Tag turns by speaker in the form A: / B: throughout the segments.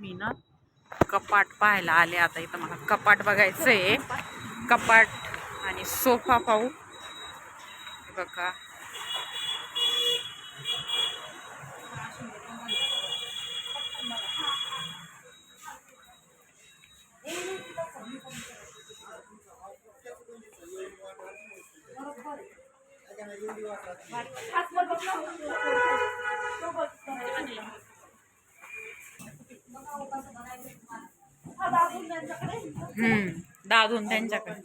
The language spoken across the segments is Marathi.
A: मी ना कपाट पाहायला आले आता इथं मला. कपाट बघायचं आहे कपाट आणि सोफा पाहू. बघा. हम्म. दादून त्यांच्याकडे.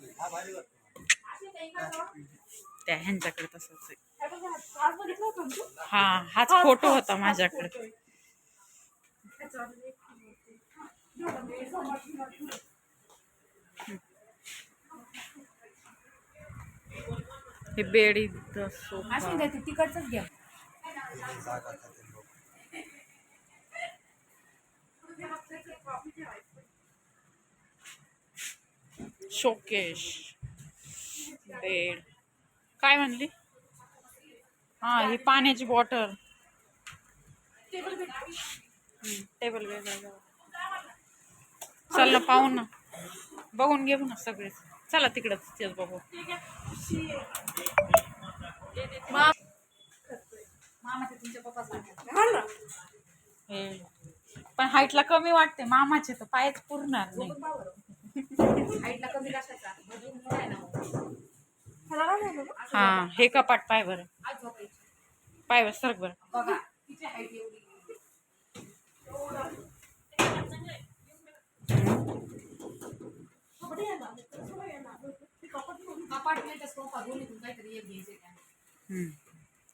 A: त्या ह्यांच्याकडे तसंच आहे. हा हाच फोटो होता माझ्याकडे. हे बेड इथं
B: तिकडच घ्या.
A: शोकेश. बेड काय म्हणली? हा ही पाण्याची बॉटल. टेबल वेगळं चल ना पाहू ना. बघून घेऊ ना सगळेच चला तिकडच तेच बघू. पण हाईटला कमी वाटते मामाचे तर पायच पुरणार नाही.
B: हाँ.
A: हे कपाट पाय बर? पाय बर सरक बर.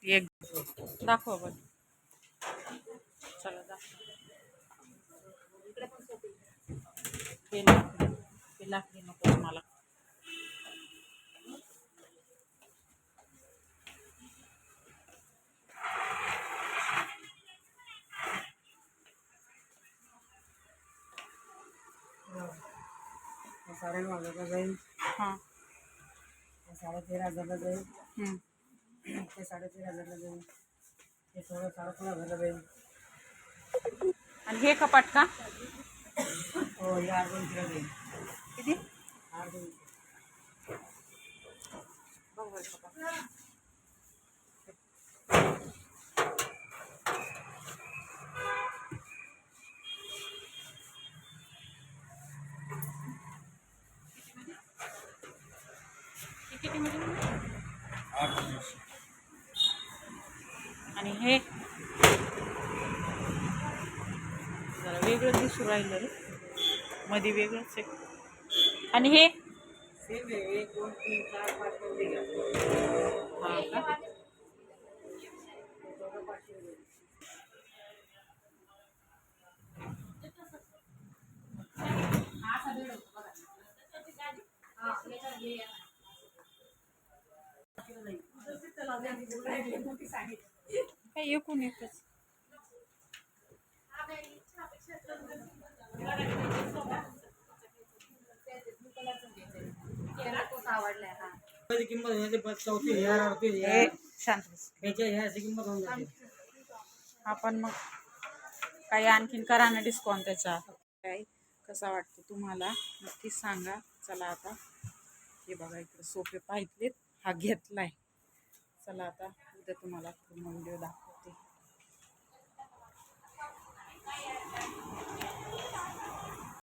B: एक
A: हम्म, दाखव आपण चला दाखव. लाकडी नको मला
C: साडे वाजायला जाईल
A: हाँ।
C: साडे तेरा हजारला जाईल ते साडेतीन हजारला जाईल ते थोडं साडेतीन हजारला जाईल
A: आणि हे कपाट का?
C: हो या दोन किलो जाईल
A: किती? आणि हे जरा वेगळं दिसू राहिलं रे. मध्ये वेगळंच आहे. आणि हे?
C: सेम आहे एक दोन तीन चार पाच पाच घ्या
A: हा का
B: असा बेड होतो बघा हा याच्यावर हे आहे. मोठी साडी
A: काय एकूण एकच
B: त्याला तोच आवडलाय हा
C: त्याची किंमत होते पाच चौथी हजार अडतीस
A: हे
C: हजार
A: शांत बस.
C: ह्याच्या ह्याची किंमत होऊन जाते.
A: आपण मग काही आणखीन करा ना डिस्काउंट त्याचा काय? कसा वाटतो तुम्हाला? नक्कीच सांगा. चला आता. हे बघा इकडे सोफे पाहिजेत हा घेतलाय. चला आता उद्या तुम्हाला पूर्ण व्हिडिओ दाखवते.